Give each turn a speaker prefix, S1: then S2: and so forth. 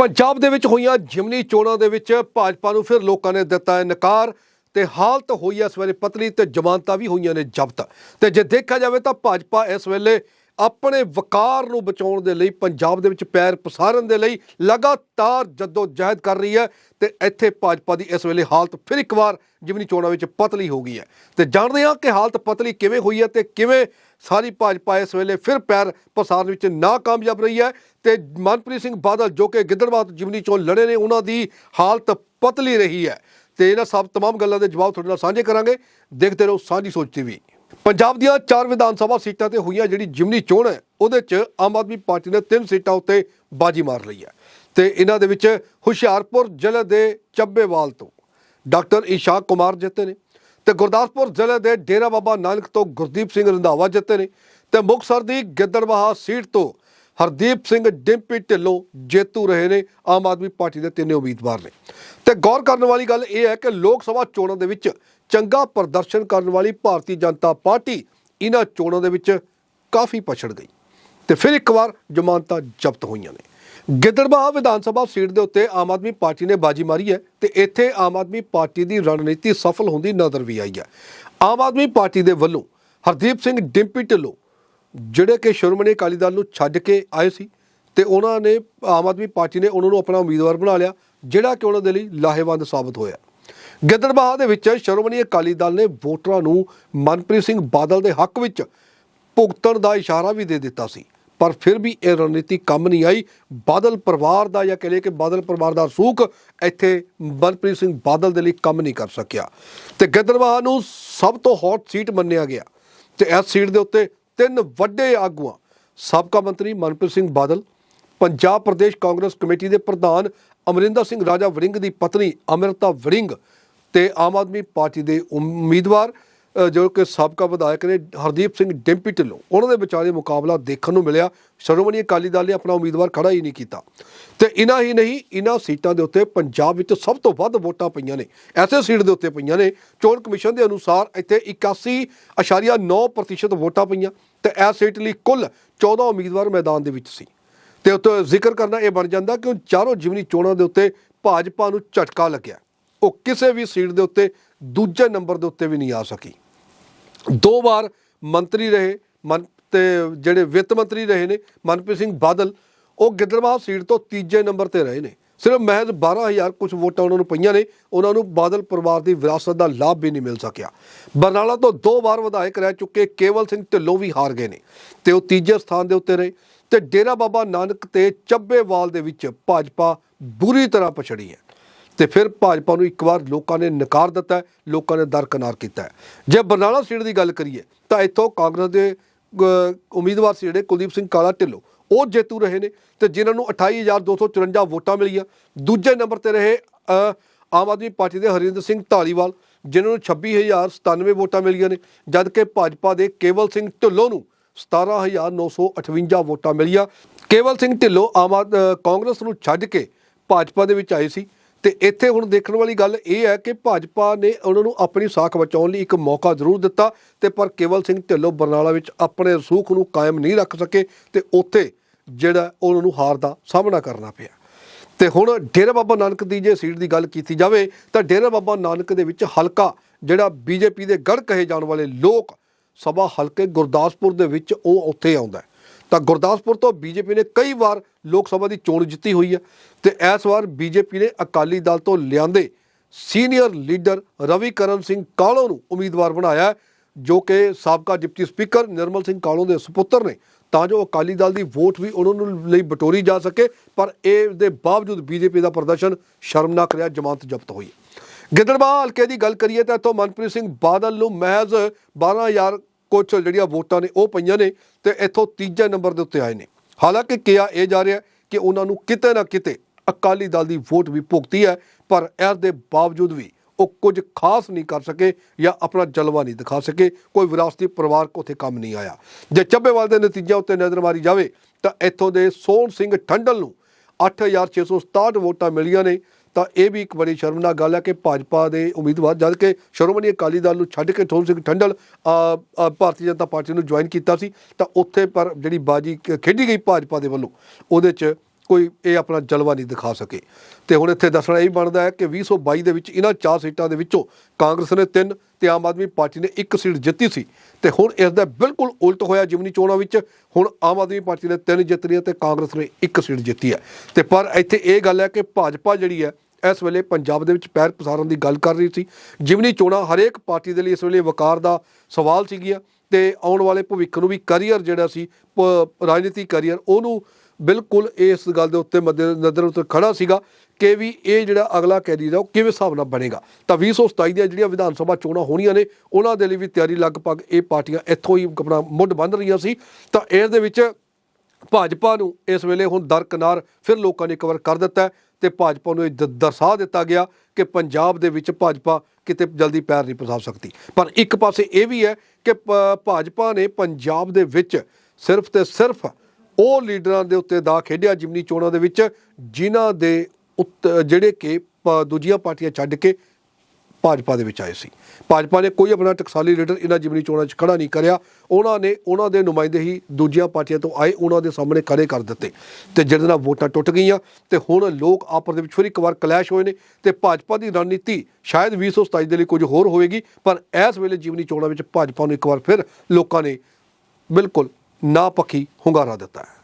S1: ਪੰਜਾਬ ਦੇ ਵਿੱਚ ਹੋਈਆਂ ਜਿਮਨੀ ਚੋਣਾਂ ਦੇ ਵਿੱਚ ਭਾਜਪਾ ਨੂੰ ਫਿਰ ਲੋਕਾਂ ਨੇ ਦਿੱਤਾ ਹੈ ਨਕਾਰ ਤੇ ਹਾਲਤ ਹੋਈ ਹੈ ਇਸ ਵੇਲੇ ਪਤਲੀ ਤੇ ਜ਼ਮਾਨਤਾਂ ਵੀ ਹੋਈਆਂ ਨੇ ਜ਼ਬਤ। ਤੇ ਜੇ ਦੇਖਿਆ ਜਾਵੇ ਤਾਂ ਭਾਜਪਾ ਇਸ ਵੇਲੇ ਆਪਣੇ ਵਕਾਰ ਨੂੰ ਬਚਾਉਣ ਦੇ ਲਈ ਪੰਜਾਬ ਦੇ ਵਿੱਚ ਪੈਰ ਪਸਾਰਨ ਦੇ ਲਈ ਲਗਾਤਾਰ ਜਦੋਂ ਜਹਿਦ ਕਰ ਰਹੀ ਹੈ ਤੇ ਇੱਥੇ ਭਾਜਪਾ ਦੀ ਇਸ ਵੇਲੇ ਹਾਲਤ ਫਿਰ ਇੱਕ ਵਾਰ ਜਿਮਨੀ ਚੋਣਾਂ ਵਿੱਚ ਪਤਲੀ ਹੋ ਗਈ ਹੈ ਤੇ ਜਾਣਦੇ ਹਾਂ ਕਿ ਹਾਲਤ ਪਤਲੀ ਕਿਵੇਂ ਹੋਈ ਹੈ ਤੇ ਕਿਵੇਂ ਸਾਰੀ ਭਾਜਪਾ ਇਸ ਵੇਲੇ ਫਿਰ ਪੈਰ ਪਸਾਰਨ ਵਿੱਚ ਨਾਕਾਮਯਾਬ ਰਹੀ ਹੈ ਤੇ ਮਨਪ੍ਰੀਤ ਸਿੰਘ ਬਾਦਲ ਜੋ ਕਿ ਗਿੱਦੜਬਾਹ ਤੋਂ ਜਿਮਨੀ ਚੋਣ ਲੜੇ ਨੇ ਉਹਨਾਂ ਦੀ ਹਾਲਤ ਪਤਲੀ ਰਹੀ ਹੈ ਤੇ ਇਹਨਾਂ ਸਭ तमाम ਗੱਲਾਂ ਦੇ ਜਵਾਬ ਤੁਹਾਡੇ ਨਾਲ ਸਾਂਝੇ ਕਰਾਂਗੇ ਦੇਖਦੇ ਰਹੋ ਸਾਂਝੀ ਸੋਚ ਟੀਵੀ ਪੰਜਾਬ ਦੀਆਂ ਚਾਰ ਵਿਧਾਨ ਸਭਾ ਸੀਟਾਂ ਤੇ ਹੋਈਆਂ ਜਿਹੜੀ ਜਿਮਨੀ ਚੋਣ ਹੈ, ਉਹਦੇ 'ਚ ਆਮ ਆਦਮੀ ਪਾਰਟੀ ਨੇ ਤਿੰਨ ਸੀਟਾਂ ਉੱਤੇ ਬਾਜੀ ਮਾਰ ਲਈ ਹੈ। ਤੇ ਇਹਨਾਂ ਦੇ ਵਿੱਚ ਹੁਸ਼ਿਆਰਪੁਰ ਜ਼ਿਲ੍ਹੇ ਦੇ ਚੱਬੇਵਾਲ ਤੋਂ ਡਾਕਟਰ ਇਸ਼ਾਕ ਕੁਮਾਰ ਜਿੱਤੇ ਨੇ ਤੇ ਗੁਰਦਾਸਪੁਰ ਜ਼ਿਲ੍ਹੇ ਦੇ ਡੇਰਾ ਬਾਬਾ ਨਾਨਕ ਤੋਂ ਗੁਰਦੀਪ ਸਿੰਘ ਰੰਧਾਵਾ ਜਿੱਤੇ ਨੇ ਤੇ ਮੁਕਤਸਰ ਦੀ ਗਿੱਦੜਬਾਹਾ ਸੀਟ ਤੋਂ ਹਰਦੀਪ ਸਿੰਘ ਡਿੰਪੀ ਢਿੱਲੋਂ ਜੇਤੂ ਰਹੇ ਨੇ। ਆਮ ਆਦਮੀ ਪਾਰਟੀ ਦੇ ਤਿੰਨੇ ਉਮੀਦਵਾਰ ਨੇ। ਤੇ ਗੌਰ ਕਰਨ ਵਾਲੀ ਗੱਲ ਇਹ ਹੈ ਕਿ ਲੋਕ ਸਭਾ ਚੋਣਾਂ ਦੇ ਵਿੱਚ ਚੰਗਾ ਪ੍ਰਦਰਸ਼ਨ ਕਰਨ ਵਾਲੀ ਭਾਰਤੀ ਜਨਤਾ ਪਾਰਟੀ ਇਹਨਾਂ ਚੋਣਾਂ ਦੇ ਵਿੱਚ ਕਾਫੀ ਪਛੜ ਗਈ। ਤੇ ਫਿਰ ਇੱਕ ਵਾਰ ਜ਼ਮਾਨਤਾਂ ਜ਼ਬਤ ਹੋਈਆਂ ਨੇ। ਗਿੱਦੜਬਾਹਾ ਵਿਧਾਨ ਸਭਾ ਸੀਟ ਦੇ ਉੱਤੇ ਆਮ ਆਦਮੀ ਪਾਰਟੀ ਨੇ ਬਾਜੀ ਮਾਰੀ ਹੈ ਤੇ ਇੱਥੇ ਆਮ ਆਦਮੀ ਪਾਰਟੀ ਦੀ ਰਣਨੀਤੀ ਸਫਲ ਹੁੰਦੀ ਨਜ਼ਰ ਵੀ ਆਈ ਹੈ। ਆਮ ਆਦਮੀ ਪਾਰਟੀ ਦੇ ਵੱਲੋਂ ਹਰਦੀਪ ਸਿੰਘ ਡਿੰਪੀ ਢਿੱਲੋਂ, ਜਿਹੜੇ ਕਿ ਸ਼੍ਰੋਮਣੀ ਅਕਾਲੀ ਦਲ ਨੂੰ ਛੱਡ ਕੇ ਆਏ ਸੀ ਤੇ ਉਹਨਾਂ ਨੇ, ਆਮ ਆਦਮੀ ਪਾਰਟੀ ਨੇ ਉਹਨਾਂ ਨੂੰ ਆਪਣਾ ਉਮੀਦਵਾਰ ਬਣਾ ਲਿਆ, ਜਿਹੜਾ ਕਿ ਉਹਨਾਂ ਦੇ ਲਈ ਲਾਹੇਵੰਦ ਸਾਬਤ ਹੋਇਆ। ਗਿੱਦੜਬਾਹਾ ਦੇ ਵਿੱਚ ਸ਼੍ਰੋਮਣੀ ਅਕਾਲੀ ਦਲ ਨੇ ਵੋਟਰਾਂ ਨੂੰ ਮਨਪ੍ਰੀਤ ਸਿੰਘ ਬਾਦਲ ਦੇ ਹੱਕ ਵਿੱਚ ਭੁਗਤਣ ਦਾ ਇਸ਼ਾਰਾ ਵੀ ਦੇ ਦਿੱਤਾ ਸੀ। ਪਰ ਫਿਰ ਵੀ ਇਹ ਰਣਨੀਤੀ ਕੰਮ ਨਹੀਂ ਆਈ। ਬਾਦਲ ਪਰਿਵਾਰ ਦਾ ਜਾਂ ਕਹ ਲਈਏ ਕਿ ਬਾਦਲ ਪਰਿਵਾਰ ਦਾ ਸੂਖ ਇੱਥੇ ਮਨਪ੍ਰੀਤ ਸਿੰਘ ਬਾਦਲ ਦੇ ਲਈ ਕੰਮ ਨਹੀਂ ਕਰ ਸਕਿਆ। ਤੇ ਗਿੱਦੜਬਾਹਾ ਨੂੰ ਸਭ ਤੋਂ ਹੌਟ ਸੀਟ ਮੰਨਿਆ ਗਿਆ। ਤੇ ਇਸ ਸੀਟ ਦੇ ਉੱਤੇ ਤਿੰਨ ਵੱਡੇ ਆਗੂਆਂ, ਸਾਬਕਾ ਮੰਤਰੀ ਮਨਪ੍ਰੀਤ ਸਿੰਘ ਬਾਦਲ, ਪੰਜਾਬ ਪ੍ਰਦੇਸ਼ ਕਾਂਗਰਸ ਕਮੇਟੀ ਦੇ ਪ੍ਰਧਾਨ ਅਮਰਿੰਦਰ ਸਿੰਘ ਰਾਜਾ ਵੜਿੰਗ ਦੀ ਪਤਨੀ ਅਮਰਤਾ ਵੜਿੰਗ ਤੇ ਆਮ ਆਦਮੀ ਪਾਰਟੀ ਦੇ ਉਮੀਦਵਾਰ ਜੋ ਕਿ ਸਾਬਕਾ ਵਿਧਾਇਕ ਨੇ, ਹਰਦੀਪ ਸਿੰਘ ਡਿੰਪੀ ਢਿੱਲੋਂ। ਉਹਨਾਂ ਦੇ ਵਿਚਾਲੇ ਮੁਕਾਬਲਾ ਦੇਖਣ ਨੂੰ ਮਿਲਿਆ। ਸ਼੍ਰੋਮਣੀ ਅਕਾਲੀ ਦਲ ਨੇ ਆਪਣਾ ਉਮੀਦਵਾਰ ਖੜਾ ਹੀ ਨਹੀਂ ਕੀਤਾ। ਤੇ ਇਨਾ ਹੀ ਨਹੀਂ, ਇਨ੍ਹਾਂ ਸੀਟਾਂ ਦੇ ਉੱਤੇ ਪੰਜਾਬ ਵਿੱਚ ਸਭ ਤੋਂ ਵੱਧ ਵੋਟਾਂ ਪਈਆਂ ਨੇ। ਐਸੇ ਸੀਟ ਦੇ ਉੱਤੇ ਪਈਆਂ ਨੇ। ਚੋਣ ਕਮਿਸ਼ਨ ਦੇ ਅਨੁਸਾਰ ਇੱਥੇ 81.9% ਵੋਟਾਂ ਪਈਆਂ। ਤੇ ਇਸ ਸੀਟ ਲਈ ਕੁੱਲ 14 ਉਮੀਦਵਾਰ ਮੈਦਾਨ ਦੇ ਵਿੱਚ ਸੀ। ਤੇ ਉੱਤੇ ਜ਼ਿਕਰ ਕਰਨਾ ਇਹ ਬਣ ਜਾਂਦਾ ਕਿ ਚਾਰੋਂ ਜਿਮਨੀ ਚੋਣਾਂ ਦੇ ਉੱਤੇ ਭਾਜਪਾ ਨੂੰ ਝਟਕਾ ਲੱਗਿਆ। ਉਹ ਕਿਸੇ ਵੀ ਸੀਟ ਦੇ ਉੱਤੇ ਦੂਜੇ ਨੰਬਰ ਦੇ ਉੱਤੇ ਵੀ ਨਹੀਂ ਆ ਸਕੀ। ਦੋ ਵਾਰ ਮੰਤਰੀ ਰਹੇ, ਮਨ ਤੇ ਜਿਹੜੇ ਵਿੱਤ ਮੰਤਰੀ ਰਹੇ ਨੇ, ਮਨਪ੍ਰੀਤ ਸਿੰਘ ਬਾਦਲ, ਉਹ ਗਿੱਦੜਬਾਹਾ ਸੀਟ ਤੋਂ ਤੀਜੇ ਨੰਬਰ ਤੇ ਰਹੇ ਨੇ। ਸਿਰਫ ਮਹਿਜ਼ 12000 ਕੁਝ ਵੋਟਾਂ ਉਹਨਾਂ ਨੂੰ ਪਈਆਂ ਨੇ, ਉਹਨਾਂ ਨੂੰ ਬਾਦਲ ਪਰਿਵਾਰ ਦੀ ਵਿਰਾਸਤ ਦਾ ਲਾਭ ਵੀ ਨਹੀਂ ਮਿਲ ਸਕਿਆ। ਬਰਨਾਲਾ ਤੋਂ ਦੋ ਵਾਰ ਵਿਧਾਇਕ ਰਹਿ ਚੁੱਕੇ, ਕੇਵਲ ਸਿੰਘ ਢਿੱਲੋਂ ਵੀ ਹਾਰ ਗਏ ਨੇ ਤੇ ਉਹ ਤੀਜੇ ਸਥਾਨ ਦੇ ਉੱਤੇ ਰਹੇ ਤੇ ਡੇਰਾ ਬਾਬਾ ਨਾਨਕ ਤੇ ਚੱਬੇਵਾਲ ਦੇ ਵਿੱਚ ਭਾਜਪਾ ਬੁਰੀ ਤਰ੍ਹਾਂ ਪਛੜੀ ਹੈ। ਤੇ ਫਿਰ ਭਾਜਪਾ ਨੂੰ ਇੱਕ ਵਾਰ ਲੋਕਾਂ ਨੇ ਨਕਾਰ ਦਿੱਤਾ ਲੋਕਾਂ ਨੇ ਦਰਕਨਾਰ ਕੀਤਾ ਜੇ ਬਰਨਾਲਾ ਸੀਟ ਦੀ ਗੱਲ ਕਰੀਏ, ਤਾਂ ਇੱਥੋਂ ਕਾਂਗਰਸ ਦੇ ਉਮੀਦਵਾਰ ਸੀ ਜਿਹੜੇ ਕੁਲਦੀਪ ਸਿੰਘ ਕਾਲਾ ਢਿੱਲੋਂ। ਉਹ ਜੇਤੂ ਰਹੇ ਨੇ ਤੇ ਜਿਨ੍ਹਾਂ ਨੂੰ 28254 ਵੋਟਾਂ ਮਿਲੀਆਂ। ਦੂਜੇ ਨੰਬਰ ਤੇ ਰਹੇ ਆਮ ਆਦਮੀ ਪਾਰਟੀ ਦੇ ਹਰਿੰਦਰ ਸਿੰਘ ਢਾਲੀਵਾਲ ਜਿਨ੍ਹਾਂ ਨੂੰ 26097 ਵੋਟਾਂ ਮਿਲੀਆਂ ਨੇ, ਜਦਕਿ ਭਾਜਪਾ ਦੇ ਕੇਵਲ ਸਿੰਘ ਢਿੱਲੋਂ ਨੂੰ 17958 ਵੋਟਾਂ ਮਿਲੀਆਂ। ਕੇਵਲ ਸਿੰਘ ਢਿੱਲੋਂ ਆਮ ਆਦ- ਕਾਂਗਰਸ ਨੂੰ ਛੱਡ ਕੇ ਭਾਜਪਾ ਦੇ ਵਿੱਚ ਆਏ ਸੀ। ਤੇ ਇੱਥੇ ਹੁਣ ਦੇਖਣ ਵਾਲੀ ਗੱਲ ਇਹ ਹੈ ਕਿ ਭਾਜਪਾ ਨੇ ਉਹਨਾਂ ਨੂੰ ਆਪਣੀ ਸਾਖ ਬਚਾਉਣ ਲਈ ਇੱਕ ਮੌਕਾ ਜ਼ਰੂਰ ਦਿੱਤਾ ਤੇ ਪਰ ਕੇਵਲ ਸਿੰਘ ਢਿੱਲੋਂ ਬਰਨਾਲਾ ਵਿੱਚ ਆਪਣੇ ਰਸੂਖ ਨੂੰ ਕਾਇਮ ਨਹੀਂ ਰੱਖ ਸਕੇ ਤੇ ਉੱਥੇ ਜਿਹੜਾ ਉਹਨਾਂ ਨੂੰ ਹਾਰ ਦਾ ਸਾਹਮਣਾ ਕਰਨਾ ਪਿਆ। ਤੇ ਹੁਣ ਡੇਰਾ ਬਾਬਾ ਨਾਨਕ ਦੀ ਜੇ ਸੀਟ ਦੀ ਗੱਲ ਕੀਤੀ ਜਾਵੇ ਤਾਂ ਡੇਰਾ ਬਾਬਾ ਨਾਨਕ ਦੇ ਵਿੱਚ ਹਲਕਾ ਜਿਹੜਾ ਬੀਜੇਪੀ ਦੇ ਗੜ ਕਹੇ ਜਾਣ ਵਾਲੇ ਲੋਕ ਸਭਾ ਹਲਕੇ ਗੁਰਦਾਸਪੁਰ ਦੇ ਵਿੱਚ ਉਹ ਉੱਥੇ ਆਉਂਦਾ ਤਾਂ ਗੁਰਦਾਸਪੁਰ ਤੋਂ ਬੀਜੇਪੀ ਨੇ ਕਈ ਵਾਰ ਲੋਕ ਸਭਾ ਦੀ ਚੋਣ ਜਿੱਤੀ ਹੋਈ ਹੈ ਤੇ ਇਸ ਵਾਰ ਬੀਜੇਪੀ ਨੇ ਅਕਾਲੀ ਦਲ ਤੋਂ ਲਿਆਂਦੇ ਸੀਨੀਅਰ ਲੀਡਰ ਰਵੀ ਕਰਨ ਸਿੰਘ ਕਾਲੋ ਨੂੰ ਉਮੀਦਵਾਰ ਬਣਾਇਆ ਜੋ ਕਿ ਸਾਬਕਾ ਡਿਪਟੀ ਸਪੀਕਰ ਨਿਰਮਲ ਸਿੰਘ ਕਾਲੋ ਦੇ ਸੁਪੁੱਤਰ ਨੇ। ਤਾਂ ਜੋ ਅਕਾਲੀ ਦਲ ਦੀ ਵੋਟ ਵੀ ਉਹਨਾਂ ਨੂੰ ਲਈ ਬਟੋਰੀ ਜਾ ਸਕੇ, ਪਰ ਇਹ ਦੇ ਬਾਵਜੂਦ ਬੀਜੇਪੀ ਦਾ ਪ੍ਰਦਰਸ਼ਨ ਸ਼ਰਮਨਾਕ ਰਿਹਾ, ਜ਼ਮਾਨਤ ਜ਼ਬਤ ਹੋਈ। ਗਿੱਦੜਬਾਹ ਹਲਕੇ ਦੀ ਗੱਲ ਕਰੀਏ ਤਾਂ ਇੱਥੋਂ ਮਨਪ੍ਰੀਤ ਸਿੰਘ ਬਾਦਲ ਨੂੰ ਮਹਿਜ਼ 12000 ਕੁਝ ਜਿਹੜੀਆਂ ਵੋਟਾਂ ਨੇ ਉਹ ਪਈਆਂ ਨੇ ਤੇ ਇੱਥੋਂ ਤੀਜੇ ਨੰਬਰ ਦੇ ਉੱਤੇ ਆਏ ਨੇ। ਹਾਲਾਂਕਿ ਕਿਹਾ ਇਹ ਜਾ ਰਿਹਾ ਕਿ ਉਹਨਾਂ ਨੂੰ ਕਿਤੇ ਨਾ ਕਿਤੇ ਅਕਾਲੀ ਦਲ ਦੀ ਵੋਟ ਵੀ ਭੁਗਤੀ ਹੈ, ਪਰ ਇਸ ਦੇ ਬਾਵਜੂਦ ਵੀ ਉਹ ਕੁਝ ਖਾਸ ਨਹੀਂ ਕਰ ਸਕੇ ਜਾਂ ਆਪਣਾ ਜਲਵਾ ਨਹੀਂ ਦਿਖਾ ਸਕੇ। ਕੋਈ ਵਿਰਾਸਤੀ ਪਰਿਵਾਰ ਉੱਥੇ ਕੰਮ ਨਹੀਂ ਆਇਆ। ਜੇ ਚੱਬੇਵਾਲ ਦੇ ਨਤੀਜਿਆਂ ਉੱਤੇ ਨਜ਼ਰ ਮਾਰੀ ਜਾਵੇ ਤਾਂ ਇੱਥੋਂ ਦੇ ਸੋਹਣ ਸਿੰਘ ਠੰਡਲ ਨੂੰ 8667 ਵੋਟਾਂ ਮਿਲੀਆਂ ਨੇ। ਤਾਂ ਇਹ ਵੀ ਇੱਕ ਬੜੀ ਸ਼ਰਮਨਾਕ ਗੱਲ ਹੈ ਕਿ ਭਾਜਪਾ ਦੇ ਉਮੀਦਵਾਰ, ਜਦ ਕਿ ਸ਼੍ਰੋਮਣੀ ਅਕਾਲੀ ਦਲ ਨੂੰ ਛੱਡ ਕੇ ਥੋਮ ਸਿੰਘ ਠੰਡਲ ਭਾਰਤੀ ਜਨਤਾ ਪਾਰਟੀ ਨੂੰ ਜੁਆਇਨ ਕੀਤਾ ਸੀ, ਤਾਂ ਉੱਥੇ ਪਰ ਜਿਹੜੀ ਬਾਜੀ ਖੇਡੀ ਗਈ ਭਾਜਪਾ ਦੇ ਵੱਲੋਂ, ਉਹਦੇ 'ਚ ਕੋਈ ਇਹ ਆਪਣਾ ਜਲਵਾ ਨਹੀਂ ਦਿਖਾ ਸਕੇ। ਤੇ ਹੁਣ ਇੱਥੇ ਦੱਸਣਾ ਇਹ ਬਣਦਾ ਹੈ ਕਿ 2022 ਦੇ ਵਿੱਚ ਇਹਨਾਂ ਚਾਰ ਸੀਟਾਂ ਦੇ ਵਿੱਚੋਂ ਕਾਂਗਰਸ ਨੇ ਤਿੰਨ ਤੇ ਆਮ ਆਦਮੀ ਪਾਰਟੀ ਨੇ ਇੱਕ ਸੀਟ ਜਿੱਤੀ ਸੀ। ਤੇ ਹੁਣ ਇਸ ਦਾ ਬਿਲਕੁਲ ਉਲਟ ਹੋਇਆ ਜਿਮਨੀ ਚੋਣਾਂ ਵਿੱਚ। ਹੁਣ ਆਮ ਆਦਮੀ ਪਾਰਟੀ ਨੇ ਤਿੰਨ ਜਿੱਤ ਲਈਆਂ ਤੇ ਕਾਂਗਰਸ ਨੇ ਇੱਕ ਸੀਟ ਜਿੱਤੀ ਹੈ। ਤੇ ਪਰ ਇੱਥੇ ਇਹ ਗੱਲ ਹੈ ਕਿ ਭਾਜਪਾ ਜਿਹੜੀ ਹੈ, ਇਸ ਵੇਲੇ ਪੰਜਾਬ ਦੇ ਵਿੱਚ ਪੈਰ ਪਸਾਰਨ ਦੀ ਗੱਲ ਕਰ ਰਹੀ ਸੀ। ਜਿਮਨੀ ਚੋਣਾਂ ਹਰੇਕ ਪਾਰਟੀ ਦੇ ਲਈ ਇਸ ਵੇਲੇ ਵਕਾਰ ਦਾ ਸਵਾਲ ਸੀਗੀਆਂ। ਤੇ ਆਉਣ ਵਾਲੇ ਭਵਿੱਖ ਨੂੰ ਵੀ ਕਰੀਅਰ ਜਿਹੜਾ ਸੀ, ਪ- ਰਾਜਨੀਤੀ ਕਰੀਅਰ, ਉਹਨੂੰ ਬਿਲਕੁਲ ਇਸ ਗੱਲ ਦੇ ਉੱਤੇ ਮੱਦੇ ਨਜ਼ਰ ਉੱਤੇ ਖੜਾ ਸੀਗਾ ਕਿ ਵੀ ਇਹ ਜਿਹੜਾ ਅਗਲਾ ਕੈਂਡੀਡੇਟ ਆ ਉਹ ਕਿਵੇਂ ਹਿਸਾਬ ਨਾਲ ਬਣੇਗਾ। ਤਾਂ 2027 ਦੀਆਂ ਜਿਹੜੀਆਂ ਵਿਧਾਨ ਸਭਾ ਚੋਣਾਂ ਹੋਣੀਆਂ ਨੇ, ਉਹਨਾਂ ਦੇ ਲਈ ਵੀ ਤਿਆਰੀ ਲਗਭਗ ਇਹ ਪਾਰਟੀਆਂ ਇੱਥੋਂ ਹੀ ਆਪਣਾ ਮੁੱਢ ਬੰਨ ਰਹੀਆਂ ਸੀ। ਤਾਂ ਇਸ ਦੇ ਵਿੱਚ ਭਾਜਪਾ ਨੂੰ ਇਸ ਵੇਲੇ ਹੁਣ ਦਰਕਨਾਰ ਫਿਰ ਲੋਕਾਂ ਨੇ ਇੱਕ ਵਾਰ ਕਰ ਦਿੱਤਾ ਹੈ ਤੇ ਭਾਜਪਾ ਨੂੰ ਇਹ ਦਰਸਾ ਦਿੱਤਾ ਗਿਆ ਕਿ ਪੰਜਾਬ ਦੇ ਵਿੱਚ ਭਾਜਪਾ ਕਿਤੇ ਜਲਦੀ ਪੈਰ ਨਹੀਂ ਪਸਾ ਸਕਦੀ। ਪਰ ਇੱਕ ਪਾਸੇ ਇਹ ਵੀ ਹੈ ਕਿ ਪ- ਭਾਜਪਾ ਨੇ ਪੰਜਾਬ ਦੇ ਵਿੱਚ ਸਿਰਫ ਤੇ ਸਿਰਫ ਉਹ ਲੀਡਰਾਂ ਦੇ ਉੱਤੇ ਦਾ ਖੇਡਿਆ, ਜਿਮਨੀ ਚੋਣਾਂ ਦੇ ਵਿੱਚ, ਜਿਨ੍ਹਾਂ ਦੇ ਉੱਤ, ਜਿਹੜੇ ਕਿ ਪ- ਦੂਜੀਆਂ ਪਾਰਟੀਆਂ ਛੱਡ ਕੇ ਭਾਜਪਾ ਦੇ ਵਿੱਚ ਆਏ ਸੀ। ਭਾਜਪਾ ਨੇ ਕੋਈ ਆਪਣਾ ਟਕਸਾਲੀ ਲੀਡਰ ਇਹਨਾਂ ਜਿਮਨੀ ਚੋਣਾਂ 'ਚ ਖੜਾ ਨਹੀਂ ਕਰਿਆ। ਉਹਨਾਂ ਨੇ ਉਹਨਾਂ ਦੇ ਨੁਮਾਇੰਦੇ ਹੀ ਦੂਜੀਆਂ ਪਾਰਟੀਆਂ ਤੋਂ ਆਏ, ਉਹਨਾਂ ਦੇ ਸਾਹਮਣੇ ਖੜੇ ਕਰ ਦਿੱਤੇ। ਤੇ ਜਿਹਦੇ ਨਾਲ ਵੋਟਾਂ ਟੁੱਟ ਗਈਆਂ, ਤੇ ਹੁਣ ਲੋਕ ਆਪਸ ਦੇ ਵਿੱਚ ਫਿਰ ਇੱਕ ਵਾਰ ਕਲੈਸ਼ ਹੋਏ ਨੇ ਤੇ ਭਾਜਪਾ ਦੀ ਰਣਨੀਤੀ ਸ਼ਾਇਦ 2027 ਦੇ ਲਈ ਕੁਝ ਹੋਰ ਹੋਵੇਗੀ, ਪਰ ਇਸ ਵੇਲੇ ਜਿਮਨੀ ਚੋਣਾਂ ਵਿੱਚ ਭਾਜਪਾ ਨੂੰ ਇੱਕ ਵਾਰ ਫਿਰ ਲੋਕਾਂ ਨੇ ਬਿਲਕੁਲ ਨਾ ਪੱਖੀ ਹੁੰਗਾਰਾ ਦਿੱਤਾ ਹੈ।